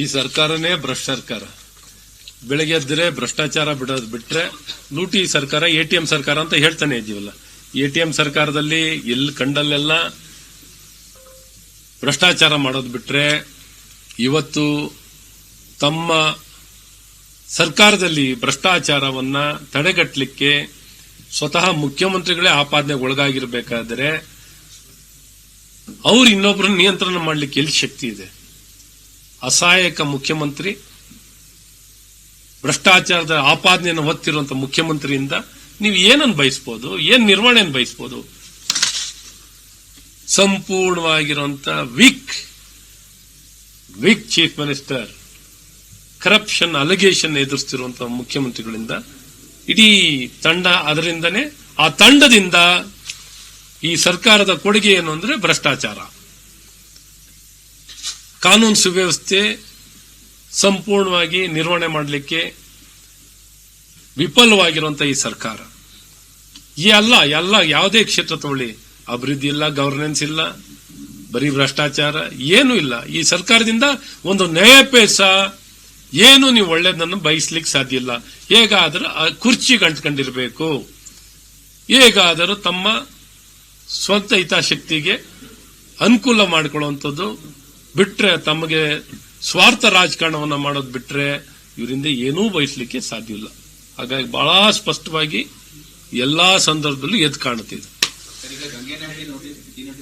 ಈ ಸರ್ಕಾರನೇ ಭ್ರಷ್ಟ ಸರ್ಕಾರ. ಬೆಳಗ್ಗೆ ಎದ್ದರೆ ಭ್ರಷ್ಟಾಚಾರ ಬಿಡೋದು ಬಿಟ್ರೆ ಲೂಟಿ ಸರ್ಕಾರ, ಎ ಟಿ ಎಂ ಸರ್ಕಾರ ಅಂತ ಹೇಳ್ತಾನೆ ಇದ್ದೀವಲ್ಲ ಎಂ ಸರ್ಕಾರದಲ್ಲಿ ಎಲ್ಲಿ ಕಂಡಲ್ಲೆಲ್ಲ ಭ್ರಷ್ಟಾಚಾರ ಮಾಡೋದು ಬಿಟ್ರೆ ಇವತ್ತು ತಮ್ಮ ಸರ್ಕಾರದಲ್ಲಿ ಭ್ರಷ್ಟಾಚಾರವನ್ನ ತಡೆಗಟ್ಟಲಿಕ್ಕೆ ಸ್ವತಃ ಮುಖ್ಯಮಂತ್ರಿಗಳೇ ಆಪಾದನೆಗೆ ಒಳಗಾಗಿರಬೇಕಾದರೆ ಅವ್ರು ಇನ್ನೊಬ್ಬರನ್ನ ನಿಯಂತ್ರಣ ಮಾಡಲಿಕ್ಕೆ ಎಲ್ಲಿ ಶಕ್ತಿ ಇದೆ? ಅಸಹಾಯಕ ಮುಖ್ಯಮಂತ್ರಿ, ಭ್ರಷ್ಟಾಚಾರದ ಆಪಾದನೆಯನ್ನು ಹೊತ್ತಿರುವಂತ ಮುಖ್ಯಮಂತ್ರಿಯಿಂದ ನೀವು ಏನನ್ನು ಬಯಸ್ಬೋದು, ಏನ್ ನಿರ್ವಹಣೆಯನ್ನು ಬಯಸ್ಬೋದು? ಸಂಪೂರ್ಣವಾಗಿರುವಂತ weak weak chief minister, corruption, allegation ಎದುರಿಸ್ತಿರುವಂತಹ ಮುಖ್ಯಮಂತ್ರಿಗಳಿಂದ ಇಡೀ ತಂಡ ಅದರಿಂದನೇ, ಆ ತಂಡದಿಂದ ಈ ಸರ್ಕಾರದ ಕೊಡುಗೆ ಏನು ಅಂದ್ರೆ ಭ್ರಷ್ಟಾಚಾರ. ಕಾನೂನು ಸುವ್ಯವಸ್ಥೆ ಸಂಪೂರ್ಣವಾಗಿ ನಿರ್ವಹಣೆ ಮಾಡಲಿಕ್ಕೆ ವಿಫಲವಾಗಿರುವಂತಹ ಈ ಸರ್ಕಾರ. ಈ ಅಲ್ಲ ಎಲ್ಲ ಯಾವುದೇ ಕ್ಷೇತ್ರ ತಗೊಳ್ಳಿ. ಅಭಿವೃದ್ಧಿ ಇಲ್ಲ ಗವರ್ನೆನ್ಸ್ ಇಲ್ಲ, ಬರೀ ಭ್ರಷ್ಟಾಚಾರ, ಏನೂ ಇಲ್ಲ. ಈ ಸರ್ಕಾರದಿಂದ ಒಂದು ನ್ಯಾಯಪೇಸ ಏನು ನೀವು ಒಳ್ಳೇದನ್ನು ಬಯಸ್ಲಿಕ್ಕೆ ಸಾಧ್ಯ ಇಲ್ಲ. ಹೇಗಾದರೂ ಕುರ್ಚಿ ಗಂಟ್ಕೊಂಡಿರ್ಬೇಕು ಹೇಗಾದರೂ ತಮ್ಮ ಸ್ವಂತ ಹಿತಾಸಕ್ತಿಗೆ ಅನುಕೂಲ ಮಾಡಿಕೊಳ್ಳುವಂಥದ್ದು ಬಿಟ್ರೆ ತಮಗೆ ಸ್ವಾರ್ಥ ರಾಜಕಾರಣವನ್ನ ಮಾಡೋದು ಬಿಟ್ರೆ ಇವರಿಂದ ಏನೂ ಬಯಸಲಿಕ್ಕೆ ಸಾಧ್ಯವಿಲ್ಲ ಹಾಗಾಗಿ ಬಹಳ ಸ್ಪಷ್ಟವಾಗಿ ಎಲ್ಲಾ ಸಂದರ್ಭದಲ್ಲೂ ಎದ್ದು ಕಾಣುತ್ತಿದೆ